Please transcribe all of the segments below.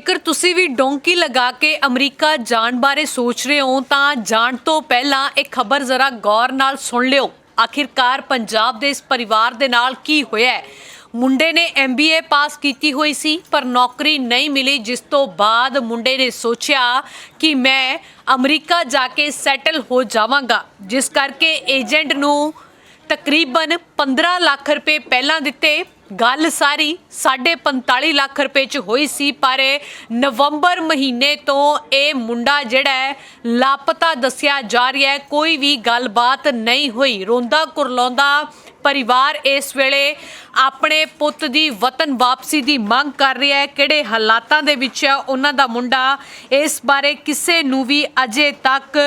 ਜੇਕਰ ਤੁਸੀਂ ਵੀ ਡੋਂਕੀ ਲਗਾ ਕੇ ਅਮਰੀਕਾ ਜਾਣ ਬਾਰੇ ਸੋਚ ਰਹੇ ਹੋ, ਤਾਂ ਜਾਣ ਤੋਂ ਪਹਿਲਾਂ ਇਹ ਖਬਰ ਜ਼ਰਾ ਗੌਰ ਨਾਲ ਸੁਣ ਲਿਓ। ਆਖਿਰਕਾਰ ਪੰਜਾਬ ਦੇ ਇਸ ਪਰਿਵਾਰ ਦੇ ਨਾਲ ਕੀ ਹੋਇਆ ਹੈ? ਮੁੰਡੇ ਨੇ MBA ਪਾਸ ਕੀਤੀ ਹੋਈ ਸੀ, ਪਰ ਨੌਕਰੀ ਨਹੀਂ ਮਿਲੀ, ਜਿਸ ਤੋਂ ਬਾਅਦ ਮੁੰਡੇ ਨੇ ਸੋਚਿਆ ਕਿ ਮੈਂ ਅਮਰੀਕਾ ਜਾ ਕੇ ਸੈਟਲ ਹੋ ਜਾਵਾਂਗਾ, ਜਿਸ ਕਰਕੇ ਏਜੰਟ ਨੂੰ ਤਕਰੀਬਨ 15 ਲੱਖ ਰੁਪਏ ਪਹਿਲਾਂ ਦਿੱਤੇ। ਗੱਲ ਸਾਰੀ 45 ਲੱਖ ਰੁਪਏ ਚ ਹੋਈ ਸੀ, ਪਰ ਨਵੰਬਰ ਮਹੀਨੇ ਤੋਂ ਇਹ ਮੁੰਡਾ ਜਿਹੜਾ ਹੈ, ਲਾਪਤਾ ਦੱਸਿਆ ਜਾ ਰਿਹਾ ਹੈ, ਕੋਈ ਵੀ ਗੱਲਬਾਤ ਨਹੀਂ ਹੋਈ। ਰੋਂਦਾ ਕੁਰਲਾਉਂਦਾ ਪਰਿਵਾਰ ਇਸ ਵੇਲੇ ਆਪਣੇ ਪੁੱਤ ਦੀ ਵਤਨ ਵਾਪਸੀ ਦੀ ਮੰਗ ਕਰ ਰਿਹਾ ਹੈ। ਕਿਹੜੇ ਹਾਲਾਤਾਂ ਦੇ ਵਿੱਚ ਹੈ ਉਹਨਾਂ ਦਾ ਮੁੰਡਾ ਇਸ ਬਾਰੇ ਕਿਸੇ ਨੂੰ ਵੀ ਅਜੇ ਤੱਕ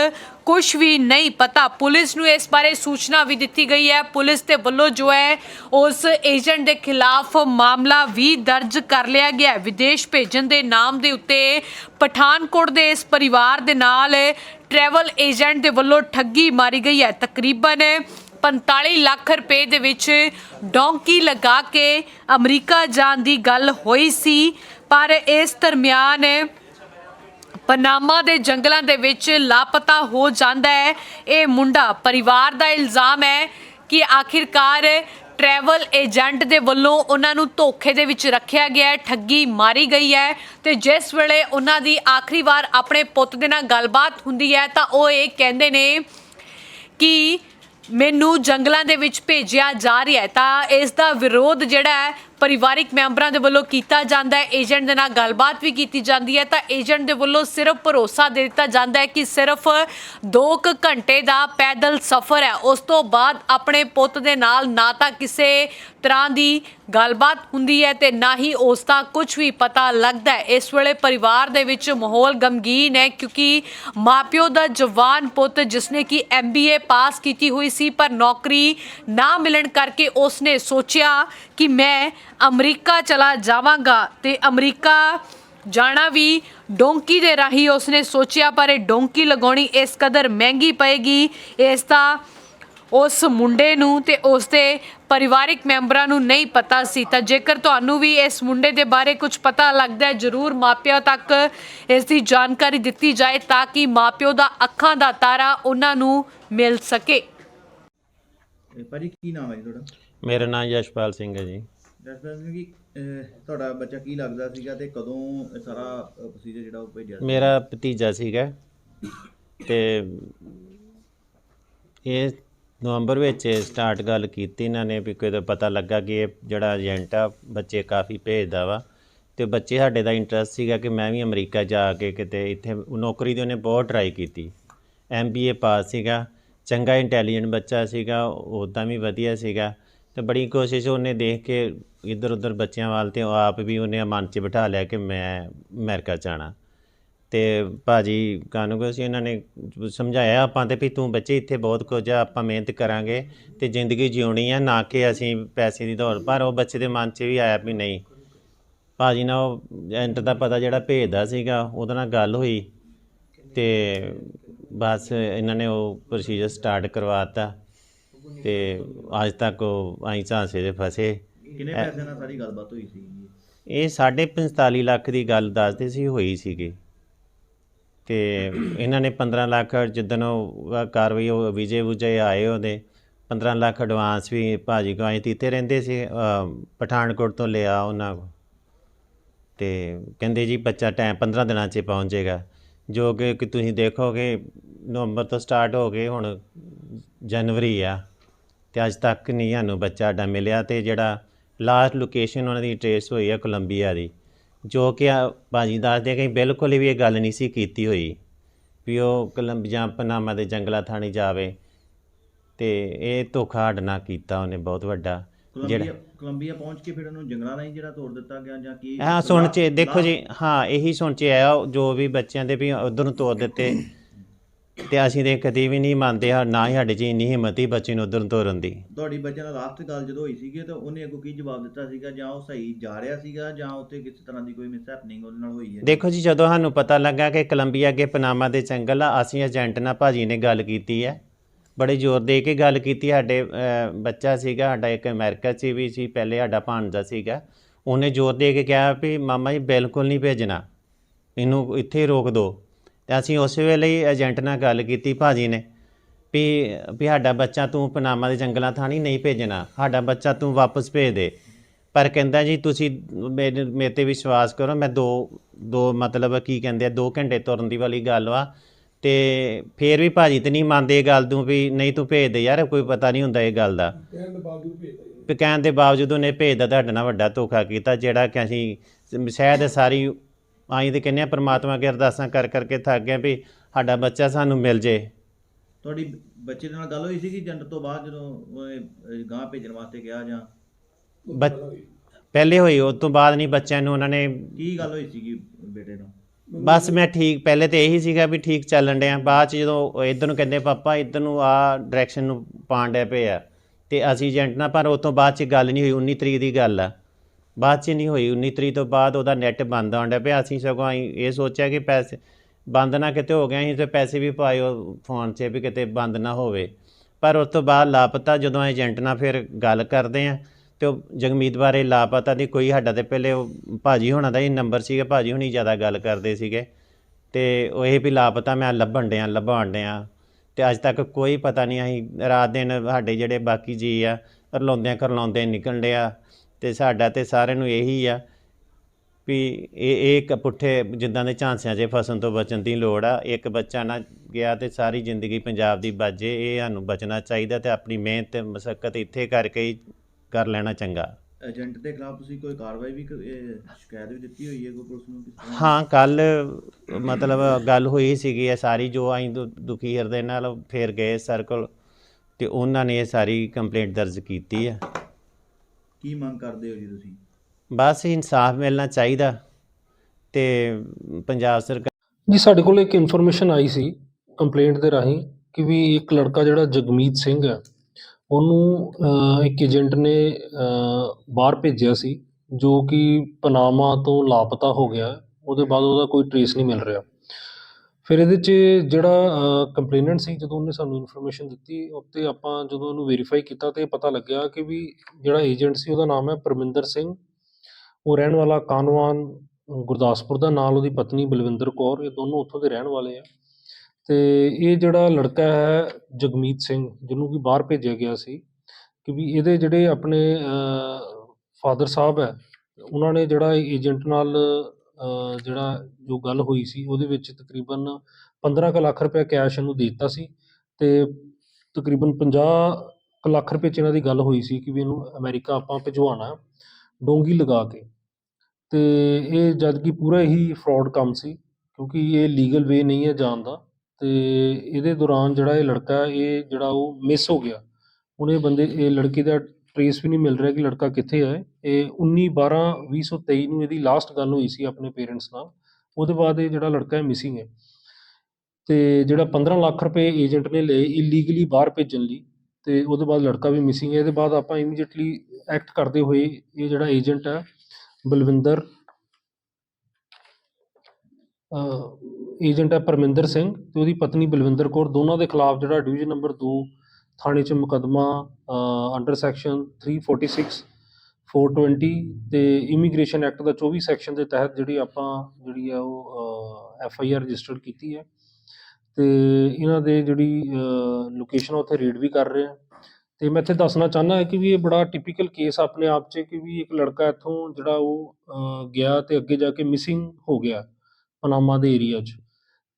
ਕੁਝ ਵੀ ਨਹੀਂ ਪਤਾ। ਪੁਲਿਸ ਨੂੰ ਇਸ ਬਾਰੇ ਸੂਚਨਾ ਵੀ ਦਿੱਤੀ ਗਈ ਹੈ। ਪੁਲਿਸ ਦੇ ਵੱਲੋਂ ਜੋ ਹੈ, ਉਸ ਏਜੰਟ ਦੇ ਖਿਲਾਫ ਮਾਮਲਾ ਵੀ ਦਰਜ ਕਰ ਲਿਆ ਗਿਆ ਹੈ। ਵਿਦੇਸ਼ ਭੇਜਣ ਦੇ ਨਾਮ ਦੇ ਉੱਤੇ ਪਠਾਨਕੋਟ ਦੇ ਇਸ ਪਰਿਵਾਰ ਦੇ ਨਾਲ ਟਰੈਵਲ ਏਜੰਟ ਦੇ ਵੱਲੋਂ ਠੱਗੀ ਮਾਰੀ ਗਈ ਹੈ। ਤਕਰੀਬਨ 45 ਲੱਖ ਰੁਪਏ ਦੇ ਵਿੱਚ ਡੋਂਕੀ ਲਗਾ ਕੇ ਅਮਰੀਕਾ ਜਾਣ ਦੀ ਗੱਲ ਹੋਈ ਸੀ। ਪਰ ਇਸ ਦਰਮਿਆਨ ਪਨਾਮਾ ਦੇ ਜੰਗਲਾਂ ਦੇ ਵਿੱਚ ਲਾਪਤਾ ਹੋ ਜਾਂਦਾ ਹੈ। ਇਹ ਮੁੰਡਾ ਪਰਿਵਾਰ ਦਾ ਇਲਜ਼ਾਮ ਹੈ ਕਿ ਆਖਿਰਕਾਰ ਟਰੈਵਲ ਏਜੰਟ ਦੇ ਵੱਲੋਂ ਉਹਨਾਂ ਨੂੰ ਧੋਖੇ ਦੇ ਵਿੱਚ ਰੱਖਿਆ ਗਿਆ ਹੈ, ਠੱਗੀ ਮਾਰੀ ਗਈ ਹੈ ਤੇ ਜਿਸ ਵੇਲੇ ਉਹਨਾਂ ਦੀ ਆਖਰੀ ਵਾਰ ਆਪਣੇ ਪੁੱਤ ਦੇ ਨਾਲ ਗੱਲਬਾਤ ਹੁੰਦੀ ਹੈ ਤਾਂ ਉਹ ਇਹ ਕਹਿੰਦੇ ਨੇ ਕਿ ਮੈਨੂੰ ਜੰਗਲਾਂ ਦੇ ਵਿੱਚ ਭੇਜਿਆ ਜਾ ਰਿਹਾ ਹੈ। ਤਾਂ ਇਸ ਦਾ ਵਿਰੋਧ ਜਿਹੜਾ ਹੈ ਪਰਿਵਾਰਿਕ ਮੈਂਬਰਾਂ ਦੇ ਵੱਲੋਂ ਕੀਤਾ ਜਾਂਦਾ ਹੈ। ਏਜੰਟ ਦੇ ਨਾਲ ਗੱਲਬਾਤ ਵੀ ਕੀਤੀ ਜਾਂਦੀ ਹੈ। ਤਾਂ ਏਜੰਟ ਦੇ ਵੱਲੋਂ ਸਿਰਫ ਭਰੋਸਾ ਦੇ ਦਿੱਤਾ ਜਾਂਦਾ ਹੈ ਕਿ ਸਿਰਫ 2 ਘੰਟੇ ਦਾ ਪੈਦਲ ਸਫ਼ਰ ਹੈ। ਉਸ ਤੋਂ ਬਾਅਦ ਆਪਣੇ ਪੁੱਤ ਦੇ ਨਾਲ ਨਾ ਤਾਂ ਕਿਸੇ ਤਰ੍ਹਾਂ ਦੀ ਗੱਲਬਾਤ ਹੁੰਦੀ ਹੈ ਤੇ ਨਾ ਹੀ ਉਸ ਦਾ ਕੁਝ ਵੀ ਪਤਾ ਲੱਗਦਾ ਹੈ। ਇਸ ਵੇਲੇ ਪਰਿਵਾਰ ਦੇ ਵਿੱਚ ਮਾਹੌਲ ਗਮਗੀਨ ਹੈ ਕਿਉਂਕਿ ਮਾਪਿਓ ਦਾ ਜਵਾਨ ਪੁੱਤ ਜਿਸਨੇ ਕਿ MBA ਪਾਸ ਕੀਤੀ ਹੋਈ ਸੀ, ਪਰ ਨੌਕਰੀ ਨਾ ਮਿਲਣ ਕਰਕੇ ਉਸਨੇ ਸੋਚਿਆ ਕਿ ਮੈਂ ਅਮਰੀਕਾ ਚਲਾ ਜਾਵਾਂਗਾ ਤੇ ਅਮਰੀਕਾ ਜਾਣਾ ਵੀ ਡੋਂਕੀ ਦੇ ਰਾਹੀਂ ਉਸਨੇ ਸੋਚਿਆ ਪਰ ਇਹ ਡੋਂਕੀ ਲਗਾਉਣੀ ਇਸ ਕਦਰ ਮਹਿੰਗੀ ਪਏਗੀ। ਇਸ ਦਾ ਉਸ ਮੁੰਡੇ ਨੂੰ ਤੇ ਉਸ ਦੇ ਪਰਿਵਾਰਿਕ ਮੈਂਬਰਾਂ ਨੂੰ ਨਹੀਂ ਪਤਾ ਸੀ। ਤਾਂ ਜੇਕਰ ਤੁਹਾਨੂੰ ਵੀ ਇਸ ਮੁੰਡੇ ਦੇ ਬਾਰੇ ਕੁਝ ਪਤਾ ਲੱਗਦਾ ਹੈ ਜਰੂਰ ਮਾਪਿਆਂ ਤੱਕ ਇਸ ਦੀ ਜਾਣਕਾਰੀ ਦਿੱਤੀ ਜਾਏ ਤਾਂ ਕਿ ਮਾਪਿਓ ਦਾ ਅੱਖਾਂ ਦਾ ਤਾਰਾ ਉਹਨਾਂ ਨੂੰ ਮਿਲ ਸਕੇ। ਇਹ ਭਾਜੀ ਕੀ ਨਾਮ ਹੈ ਜੀ ਤੁਹਾਡਾ? ਮੇਰਾ ਨਾਮ ਯਸ਼ਪਾਲ ਸਿੰਘ ਹੈ ਜੀ। ਦੱਸਦਾ ਸੀ ਕਿ ਅਹ, ਤੁਹਾਡਾ ਬੱਚਾ ਕੀ ਲੱਗਦਾ ਸੀਗਾ ਤੇ ਕਦੋਂ ਇਹ ਸਾਰਾ ਪ੍ਰੋਸੀਜਰ ਜਿਹੜਾ ਉਹ ਭੇਜਿਆ ਸੀ? ਮੇਰਾ ਭਤੀਜਾ ਸੀਗਾ ਤੇ ਇਹ ਨਵੰਬਰ ਵਿੱਚ ਸਟਾਰਟ ਗੱਲ ਕੀਤੀ ਇਹਨਾਂ ਨੇ ਵੀ ਕਿਤੇ ਪਤਾ ਲੱਗਾ ਕਿ ਇਹ ਜਿਹੜਾ ਏਜੰਟ ਆ ਬੱਚੇ ਕਾਫੀ ਭੇਜਦਾ ਵਾ ਤੇ ਬੱਚੇ ਸਾਡੇ ਦਾ ਇੰਟਰਸਟ ਸੀਗਾ ਕਿ ਮੈਂ ਵੀ ਅਮਰੀਕਾ ਜਾ ਕੇ ਕਿਤੇ ਇੱਥੇ ਨੌਕਰੀ ਦੀ ਉਹਨੇ ਬਹੁਤ ਟਰਾਈ ਕੀਤੀ ਐਮਬੀਏ ਪਾਸ ਸੀਗਾ ਚੰਗਾ ਇੰਟੈਲੀਜੈਂਟ ਬੱਚਾ ਸੀਗਾ ਉਦਾਂ ਵੀ ਵਧੀਆ ਸੀਗਾ ਤੇ ਬੜੀ ਕੋਸ਼ਿਸ਼ ਉਹਨੇ ਦੇਖ ਕੇ ਇੱਧਰ ਉੱਧਰ ਬੱਚਿਆਂ ਵੱਲ ਤੇ ਉਹ ਆਪ ਵੀ ਉਹਨੇ ਮਨ 'ਚ ਬਿਠਾ ਲਿਆ ਕਿ ਮੈਂ ਅਮਰੀਕਾ ਜਾਣਾ। ਤੇ ਭਾਜੀ ਕਾਨੂੰਗੋ ਸੀ ਇਹਨਾਂ ਨੇ, ਸਮਝਾਇਆ ਆਪਾਂ ਤੇ ਵੀ ਤੂੰ ਬੱਚੇ ਇੱਥੇ ਬਹੁਤ ਕੁਝ ਆ, ਆਪਾਂ ਮਿਹਨਤ ਕਰਾਂਗੇ ਤੇ ਜ਼ਿੰਦਗੀ ਜਿਉਣੀ ਆ, ਨਾ ਕਿ ਅਸੀਂ ਪੈਸੇ ਦੀ ਦੌੜ। ਪਰ ਉਹ ਬੱਚੇ ਦੇ ਮਨ 'ਚ ਵੀ ਆਇਆ ਵੀ ਨਹੀਂ। ਭਾਜੀ ਨਾਲ ਉਹ ਏਜੰਟ ਦਾ ਪਤਾ ਜਿਹੜਾ ਭੇਜਦਾ ਸੀਗਾ, ਉਹਦੇ ਨਾਲ ਗੱਲ ਹੋਈ ਤੇ ਬਸ ਇਹਨਾਂ ਨੇ ਉਹ ਪ੍ਰੋਸੀਜਰ ਸਟਾਰਟ ਕਰਵਾਤਾ ਤੇ ਅੱਜ ਤੱਕ ਆਈ ਝਾਂਸੇ ਦੇ ਫਸੇ। ਕਿੰਨੇ ਪੈਸੇ ਨਾਲ ਸਾਰੀ ਗੱਲਬਾਤ ਹੋਈ ਸੀ? ਇਹ ਸਾਢੇ 45 ਲੱਖ ਦੀ ਗੱਲ ਦੱਸਦੇ ਸੀ ਹੋਈ ਸੀਗੀ। ਤੇ ਇਹਨਾਂ ਨੇ 15 ਲੱਖ ਜਿੱਦਣ ਉਹ ਕਾਰਵਾਈ ਉਹ ਵਿਜੇ ਵੁਜੇ ਆਏ ਉਹਦੇ। 15 ਲੱਖ ਐਡਵਾਂਸ ਵੀ ਭਾਜੀ ਕੋ ਆਏ ਦਿੱਤੇ ਰਹਿੰਦੇ ਸੀ ਪਠਾਨਕੋਟ ਤੋਂ ਲਿਆ ਉਹਨਾਂ ਕੋ ਤੇ ਕਹਿੰਦੇ ਜੀ ਬੱਚਾ ਟਾਈਮ 15 ਦਿਨਾਂ 'ਚ ਪਹੁੰਚ ਜਾਏਗਾ। ਜੋ ਕਿ ਤੁਸੀਂ ਦੇਖੋਗੇ ਨਵੰਬਰ ਤੋਂ ਸਟਾਰਟ ਹੋ ਗਏ ਹੁਣ ਜਨਵਰੀ ਆ। ਤੇ ਅੱਜ ਤੱਕ ਨਹੀਂ ਸਾਨੂੰ ਬੱਚਾ ਸਾਡਾ ਮਿਲਿਆ ਤੇ ਜਿਹੜਾ ਲਾਸਟ ਲੋਕੇਸ਼ਨ ਉਹਨਾਂ ਦੀ ਟ੍ਰੇਸ ਹੋਈ ਹੈ ਕੋਲੰਬੀਆ ਦੀ ਜੋ ਕਿ ਭਾਜੀ ਦੱਸਦੇ ਕਿ ਬਿਲਕੁਲ ਵੀ ਇਹ ਗੱਲ ਨਹੀਂ ਸੀ ਕੀਤੀ ਹੋਈ ਵੀ ਉਹ ਕੋਲੰਬੀਆ ਪਨਾਮਾ ਦੇ ਜੰਗਲਾਂ ਥਾਣੀ ਜਾਵੇ ਤੇ ਇਹ ਧੋਖਾ ਸਾਡੇ ਨਾਲ ਕੀਤਾ ਉਹਨੇ ਬਹੁਤ ਵੱਡਾ ਕੋਲੰਬੀਆ ਕੋਲੰਬੀਆ ਪਹੁੰਚ ਕੇ ਫਿਰ ਉਹਨੂੰ ਜੰਗਲਾਂ ਰਾਹੀਂ ਜਿਹੜਾ ਤੋੜ ਦਿੱਤਾ ਗਿਆ ਜਾਂ ਕੀ? ਹਾਂ ਸੁਣ ਚ ਦੇਖੋ ਜੀ ਹਾਂ ਇਹੀ ਸੁਣ ਚ ਆਇਆ ਜੋ ਵੀ ਬੱਚਿਆਂ ਦੇ ਵੀ ਉਧਰ ਨੂੰ ਤੋਰ ਦਿੱਤੇ। ਤੇ ਅਸੀਂ ਤੇ ਕਦੀ ਵੀ ਨਹੀਂ ਮੰਨਦੇ ਹਾਂ ਨਾ ਹੀ ਸਾਡੇ 'ਚ ਇੰਨੀ ਹਿੰਮਤ ਹੀ ਬੱਚੇ ਨੂੰ ਉਧਰ ਤੋਰਨ ਦੀ। ਤੁਹਾਡੀ ਬੱਚੇ ਨਾਲ ਲਾਸਟ ਗੱਲ ਜਦੋਂ ਹੋਈ ਸੀਗੀ ਤਾਂ ਉਹਨੇ ਅੱਗੋਂ ਕੀ ਜਵਾਬ ਦਿੱਤਾ ਸੀਗਾ? ਜਾਂ ਉਹ ਸਹੀ ਜਾ ਰਿਹਾ ਸੀਗਾ ਜਾਂ ਉੱਥੇ ਕਿਸੇ ਤਰ੍ਹਾਂ ਦੀ ਕੋਈ ਮਿਸ ਹੈਪਨਿੰਗ ਉਹਦੇ ਨਾਲ ਹੋਈ ਹੈ? ਦੇਖੋ ਜੀ ਜਦੋਂ ਸਾਨੂੰ ਪਤਾ ਲੱਗਾ ਕਿ ਕੋਲੰਬੀਆ ਅੱਗੇ ਪਨਾਮਾ ਦੇ ਜੰਗਲ ਆ ਅਸੀਂ ਏਜੰਟ ਨਾਲ ਭਾਜੀ ਨੇ ਗੱਲ ਕੀਤੀ ਹੈ। ਬੜੇ ਜ਼ੋਰ ਦੇ ਕੇ ਗੱਲ ਕੀਤੀ ਸਾਡੇ ਬੱਚਾ ਸੀਗਾ ਸਾਡਾ ਇੱਕ ਅਮਰੀਕਾ 'ਚ ਵੀ ਸੀ ਪਹਿਲੇ ਸਾਡਾ ਭਾਣਜਾ ਸੀਗਾ। ਉਹਨੇ ਜ਼ੋਰ ਦੇ ਕੇ ਕਿਹਾ ਵੀ ਮਾਮਾ ਜੀ ਬਿਲਕੁਲ ਨਹੀਂ ਭੇਜਣਾ। ਇਹਨੂੰ ਇੱਥੇ ਹੀ ਰੋਕ ਦਿਓ ਤੇ ਅਸੀਂ ਉਸ ਵੇਲੇ ਹੀ ਏਜੰਟ ਨਾਲ ਗੱਲ ਕੀਤੀ ਭਾਜੀ ਨੇ ਵੀ ਵੀ ਸਾਡਾ ਬੱਚਾ ਤੂੰ ਪਨਾਮਾ ਦੇ ਜੰਗਲਾਂ ਥਾਣੀ ਨਹੀਂ ਭੇਜਣਾ ਸਾਡਾ ਬੱਚਾ ਤੂੰ ਵਾਪਸ ਭੇਜ ਦੇ। ਪਰ ਕਹਿੰਦਾ ਜੀ ਤੁਸੀਂ ਮੇਰੇ ਤੇ ਵਿਸ਼ਵਾਸ ਕਰੋ ਮੈਂ ਦੋ ਦੋ ਮਤਲਬ ਕੀ ਕਹਿੰਦੇ ਆ 2 ਘੰਟੇ ਤੁਰਨ ਦੀ ਵਾਲੀ ਗੱਲ ਵਾ। ਤੇ ਫੇਰ ਵੀ ਭਾਜੀ ਤੇ ਨਹੀਂ ਮੰਨਦੇ ਇਹ ਗੱਲ ਨੂੰ ਵੀ ਨਹੀਂ ਤੂੰ ਭੇਜ ਦੇ ਯਾਰ ਕੋਈ ਪਤਾ ਨਹੀਂ ਹੁੰਦਾ ਇਹ ਗੱਲ ਦਾ। ਕਹਿਣ ਦੇ ਬਾਵਜੂਦ ਉਹਨੇ ਭੇਜਦਾ ਤੁਹਾਡੇ ਨਾਲ ਵੱਡਾ ਧੋਖਾ ਕੀਤਾ ਜਿਹੜਾ ਕਿ ਅਸੀਂ ਸ਼ਾਇਦ ਸਾਰੀ ਆਈ ਤੇ ਕਹਿੰਦੇ ਆ ਪ੍ਰਮਾਤਮਾ ਅੱਗੇ ਅਰਦਾਸਾਂ ਕਰ ਕਰਕੇ ਥੱਕ ਗਏ ਵੀ ਸਾਡਾ ਬੱਚਾ ਸਾਨੂੰ ਮਿਲ ਜੇ। ਤੁਹਾਡੀ ਬੱਚੇ ਦੇ ਨਾਲ ਗੱਲ ਹੋਈ ਸੀ ਕਿ ਏਜੰਟ ਤੋਂ ਬਾਅਦ ਜਦੋਂ ਗਾਂ ਭੇਜਣ ਵਾਸਤੇ ਕਿਹਾ ਜਾਂ? ਪਹਿਲੇ ਹੋਈ ਉਸ ਤੋਂ ਬਾਅਦ ਨਹੀਂ ਬੱਚਿਆਂ ਨੂੰ ਉਹਨਾਂ ਨੇ ਕੀ ਗੱਲ ਹੋਈ ਸੀਗੀ ਬੇਟੇ ਨਾਲ? ਬਸ ਮੈਂ ਠੀਕ ਪਹਿਲੇ ਤੇ ਇਹੀ ਸੀਗਾ ਵੀ ਠੀਕ ਚੱਲਣ ਡਿਆ। ਬਾਅਦ ਚ ਜਦੋਂ ਇਧਰ ਨੂੰ ਕਹਿੰਦੇ ਪਾਪਾ ਇਧਰ ਨੂੰ ਆ ਡਾਇਰੈਕਸ਼ਨ ਨੂੰ ਪਾਣ ਡਿਆ ਪਏ ਆ। ਤੇ ਅਸੀਂ ਏਜੰਟ ਨਾਲ ਪਰ ਉਸ ਤੋਂ ਬਾਅਦ ਚ ਗੱਲ ਨਹੀਂ ਹੋਈ 19 ਤਰੀਕ ਦੀ ਗੱਲ ਆ। ਬਾਅਦ ਚ ਨਹੀਂ ਹੋਈ 19 ਤਰੀਕ ਤੋਂ ਬਾਅਦ ਉਹਦਾ ਨੈਟ ਬੰਦ ਆਉਣ ਡਿਆ ਪਿਆ। ਅਸੀਂ ਸਗੋਂ ਅਸੀਂ ਇਹ ਸੋਚਿਆ ਕਿ ਪੈਸੇ ਬੰਦ ਨਾ ਕਿਤੇ ਹੋ ਗਿਆ, ਅਸੀਂ ਤੇ ਪੈਸੇ ਵੀ ਪਾਏ ਉਹ ਫੋਨ 'ਚ ਵੀ ਕਿਤੇ ਬੰਦ ਨਾ ਹੋਵੇ। ਪਰ ਉਸ ਤੋਂ ਬਾਅਦ ਲਾਪਤਾ, ਜਦੋਂ ਏਜੰਟ ਨਾਲ ਫਿਰ ਗੱਲ ਕਰਦੇ ਆ, ਤੇ ਉਹ ਜਗਮੀਤ ਬਾਰੇ ਲਾਪਤਾ ਦੀ ਕੋਈ ਸਾਡਾ ਤੇ ਪਹਿਲੇ ਉਹ ਭਾਜੀ ਹੋਣਾ ਦਾ ਹੀ ਨੰਬਰ ਸੀਗਾ, ਭਾਜੀ ਹੁਣੀ ਜ਼ਿਆਦਾ ਗੱਲ ਕਰਦੇ ਸੀਗੇ। ਤੇ ਉਹ ਇਹ ਵੀ ਲਾਪਤਾ, ਮੈਂ ਲੱਭਣ ਡਿਆ ਲੱਭਣ ਡਿਆ। ਤੇ ਅੱਜ ਤੱਕ ਕੋਈ ਪਤਾ ਨਹੀਂ, ਅਸੀਂ ਰਾਤ ਦਿਨ ਸਾਡੇ ਜਿਹੜੇ ਬਾਕੀ ਜੀ ਆ ਰਲਾਉਂਦਿਆਂ ਕਰਲਾਉਂਦੇ ਨਿਕਲ ਡਿਆ। ਤੇ ਸਾਡਾ ਤੇ ਸਾਰਿਆਂ ਨੂੰ ਇਹੀ ਆ ਵੀ ਇਹ ਇੱਕ ਪੁੱਠੇ ਜਿੱਦਾਂ ਦੇ ਝਾਂਸਿਆਂ 'ਚ ਫਸਣ ਤੋਂ ਬਚਣ ਦੀ ਲੋੜ ਆ। ਇੱਕ ਬੱਚਾ ਨਾ ਗਿਆ ਤੇ ਸਾਰੀ ਜ਼ਿੰਦਗੀ ਪੰਜਾਬ ਦੀ ਬਾਜੇ ਇਹ ਸਾਨੂੰ ਬਚਣਾ ਚਾਹੀਦਾ ਤੇ ਆਪਣੀ ਮਿਹਨਤ ਤੇ ਮਸ਼ੱਕਤ ਇੱਥੇ ਕਰਕੇ ਹੀ ਕਰ ਲੈਣਾ ਚੰਗਾ। ਏਜੰਟ ਦੇ ਖਿਲਾਫ ਤੁਸੀਂ ਕੋਈ ਕਾਰਵਾਈ ਵੀ ਸ਼ਿਕਾਇਤ ਵੀ ਦਿੱਤੀ ਹੋਈ ਹੈ ਕੋਈ ਪੁਲਿਸ ਨੂੰ ਹਾਂ ਕੱਲ ਮਤਲਬ ਗੱਲ ਹੋਈ ਸੀਗੀ ਇਹ ਸਾਰੀ ਜੋ ਦੁ- ਦੁਖੀ ਹਿਰਦੇ ਨਾਲ ਫੇਰ ਗਏ ਸਰਕਲ ਤੇ ਉਹਨਾਂ ਨੇ ਇਹ ਸਾਰੀ ਕੰਪਲੇਂਟ ਦਰਜ ਕੀਤੀ ਆ। ਕੀ ਮੰਗ ਕਰਦੇ ਹੋ ਜੀ ਤੁਸੀਂ ਬਸ ਇਨਸਾਫ ਮਿਲਣਾ ਚਾਹੀਦਾ ਤੇ ਪੰਜਾਬ ਸਰਕਾਰ ਜੀ ਸਾਡੇ ਕੋਲ ਇੱਕ ਇਨਫੋਰਮੇਸ਼ਨ ਆਈ ਸੀ ਕੰਪਲੇਂਟ ਦੇ ਰਾਹੀਂ ਕਿ ਵੀ ਇੱਕ ਲੜਕਾ ਜਿਹੜਾ ਜਗਮੀਤ ਸਿੰਘ ਹੈ ਉਹਨੂੰ ਇੱਕ ਏਜੰਟ ਨੇ ਬਾਹਰ ਭੇਜਿਆ ਸੀ ਜੋ ਕਿ ਪਨਾਮਾ ਤੋਂ ਲਾਪਤਾ ਹੋ ਗਿਆ। ਉਹਦੇ ਬਾਅਦ ਉਹਦਾ ਕੋਈ ਟ੍ਰੇਸ ਨਹੀਂ ਮਿਲ ਰਿਹਾ ਫਿਰ ਇਹਦੇ 'ਚ ਜਿਹੜਾ ਕੰਪਲੇਨੈਂਟ ਸੀ, ਜਦੋਂ ਉਹਨੇ ਸਾਨੂੰ ਇਨਫੋਰਮੇਸ਼ਨ ਦਿੱਤੀ ਉਹ 'ਤੇ ਆਪਾਂ ਜਦੋਂ ਉਹਨੂੰ ਵੈਰੀਫਾਈ ਕੀਤਾ ਤਾਂ ਇਹ ਪਤਾ ਲੱਗਿਆ ਕਿ ਵੀ ਜਿਹੜਾ ਏਜੰਟ ਸੀ, ਉਹਦਾ ਨਾਮ ਹੈ ਪਰਮਿੰਦਰ ਸਿੰਘ। ਉਹ ਰਹਿਣ ਵਾਲਾ ਕਾਨਵਾਨ, ਗੁਰਦਾਸਪੁਰ ਦਾ, ਨਾਲ ਉਹਦੀ ਪਤਨੀ ਬਲਵਿੰਦਰ ਕੌਰ, ਇਹ ਦੋਨੋਂ ਉੱਥੋਂ ਦੇ ਰਹਿਣ ਵਾਲੇ ਆ। ਤੇ ਇਹ ਜਿਹੜਾ ਲੜਕਾ ਹੈ, ਜਗਮੀਤ ਸਿੰਘ, ਜਿਹਨੂੰ ਕਿ ਬਾਹਰ ਭੇਜਿਆ ਗਿਆ ਸੀ, ਕਿ ਵੀ ਇਹਦੇ ਜਿਹੜੇ ਆਪਣੇ ਫਾਦਰ ਸਾਹਿਬ ਹੈ, ਉਹਨਾਂ ਨੇ ਜਿਹੜਾ ਏਜੰਟ ਨਾਲ ਜਿਹੜਾ ਜੋ ਗੱਲ ਹੋਈ ਸੀ, ਉਹਦੇ ਵਿੱਚ ਤਕਰੀਬਨ 15 ਕੁ ਲੱਖ ਰੁਪਏ ਕੈਸ਼ ਇਹਨੂੰ ਦੇ ਦਿੱਤਾ ਸੀ ਤੇ ਤਕਰੀਬਨ 50 ਕੁ ਲੱਖ ਰੁਪਏ 'ਚ ਇਹਨਾਂ ਦੀ ਗੱਲ ਹੋਈ ਸੀ ਕਿ ਵੀ ਇਹਨੂੰ ਅਮਰੀਕਾ ਆਪਾਂ ਭਿਜਵਾਉਣਾ ਡੋਂਗੀ ਲਗਾ ਕੇ। ਤੇ ਇਹ ਜਦ ਕਿ ਪੂਰਾ ਹੀ ਫਰਾਡ ਕੰਮ ਸੀ, ਕਿਉਂਕਿ ਇਹ ਲੀਗਲ ਵੇ ਨਹੀਂ ਹੈ ਜਾਣ ਦਾ ਤੇ ਇਹਦੇ ਦੌਰਾਨ ਜਿਹੜਾ ਇਹ ਲੜਕਾ ਇਹ ਜਿਹੜਾ ਉਹ ਮਿਸ ਹੋ ਗਿਆ। ਹੁਣ ਇਹ ਬੰਦੇ, ਇਹ ਲੜਕੀ ਦਾ ਟ੍ਰੇਸ ਵੀ ਨਹੀਂ ਮਿਲ ਰਿਹਾ ਕਿ ਲੜਕਾ ਕਿੱਥੇ ਹੈ ਇਹ। 19 12 2023 ਨੂੰ ਇਹਦੀ ਲਾਸਟ ਗੱਲ ਹੋਈ ਸੀ ਆਪਣੇ ਪੇਰੈਂਟਸ ਨਾਲ। ਉਹਦੇ ਬਾਅਦ ਇਹ ਜਿਹੜਾ ਲੜਕਾ ਹੈ ਮਿਸਿੰਗ ਹੈ। ਤੇ ਜਿਹੜਾ 15 ਲੱਖ ਰੁਪਏ ਏਜੰਟ ਨੇ ਲਏ ਇਲੀਗਲੀ ਬਾਹਰ ਭੇਜਣ ਲਈ, ਤੇ ਉਹਦੇ ਬਾਅਦ ਲੜਕਾ ਵੀ ਮਿਸਿੰਗ ਹੈ। ਇਹਦੇ ਬਾਅਦ ਆਪਾਂ ਇਮੀਡੀਏਟਲੀ ਐਕਟ ਕਰਦੇ ਹੋਏ ਇਹ ਜਿਹੜਾ ਏਜੰਟ ਹੈ, ਬਲਵਿੰਦਰ ਏਜੰਟ ਹੈ ਪਰਮਿੰਦਰ ਸਿੰਘ ਤੇ ਉਹਦੀ ਪਤਨੀ ਬਲਵਿੰਦਰ ਕੌਰ। ਦੋਨਾਂ ਦੇ ਖਿਲਾਫ ਜਿਹੜਾ ਡਿਵੀਜ਼ਨ ਨੰਬਰ 2 ਥਾਣੇ 'ਚ ਮੁਕੱਦਮਾ ਅੰਡਰ ਸੈਕਸ਼ਨ 346 420 ਤੇ ਇਮੀਗ੍ਰੇਸ਼ਨ ਐਕਟ ਦਾ 24 ਸੈਕਸ਼ਨ ਦੇ ਤਹਿਤ ਜਿਹੜੀ ਆਪਾਂ, ਜਿਹੜੀ ਆ ਉਹ ਐਫ ਆਈ ਆਰ ਰਜਿਸਟਰਡ ਕੀਤੀ ਹੈ। ਤੇ ਇਹਨਾਂ ਦੇ ਜਿਹੜੀ ਲੋਕੇਸ਼ਨ ਉੱਥੇ ਰੇਡ ਵੀ ਕਰ ਰਹੇ ਆ। ਤੇ ਮੈਂ ਇੱਥੇ ਦੱਸਣਾ ਚਾਹੁੰਦਾ ਹਾਂ ਕਿ ਵੀ ਇਹ ਬੜਾ ਟਿਪੀਕਲ ਕੇਸ ਆਪਣੇ ਆਪ 'ਚ ਕਿ ਵੀ ਇੱਕ ਲੜਕਾ ਇੱਥੋਂ ਜਿਹੜਾ ਉਹ ਗਿਆ ਤੇ ਅੱਗੇ ਜਾ ਕੇ ਮਿਸਿੰਗ ਹੋ ਗਿਆ, ਪਨਾਮਾ ਦੇ ਏਰੀਆ 'ਚ।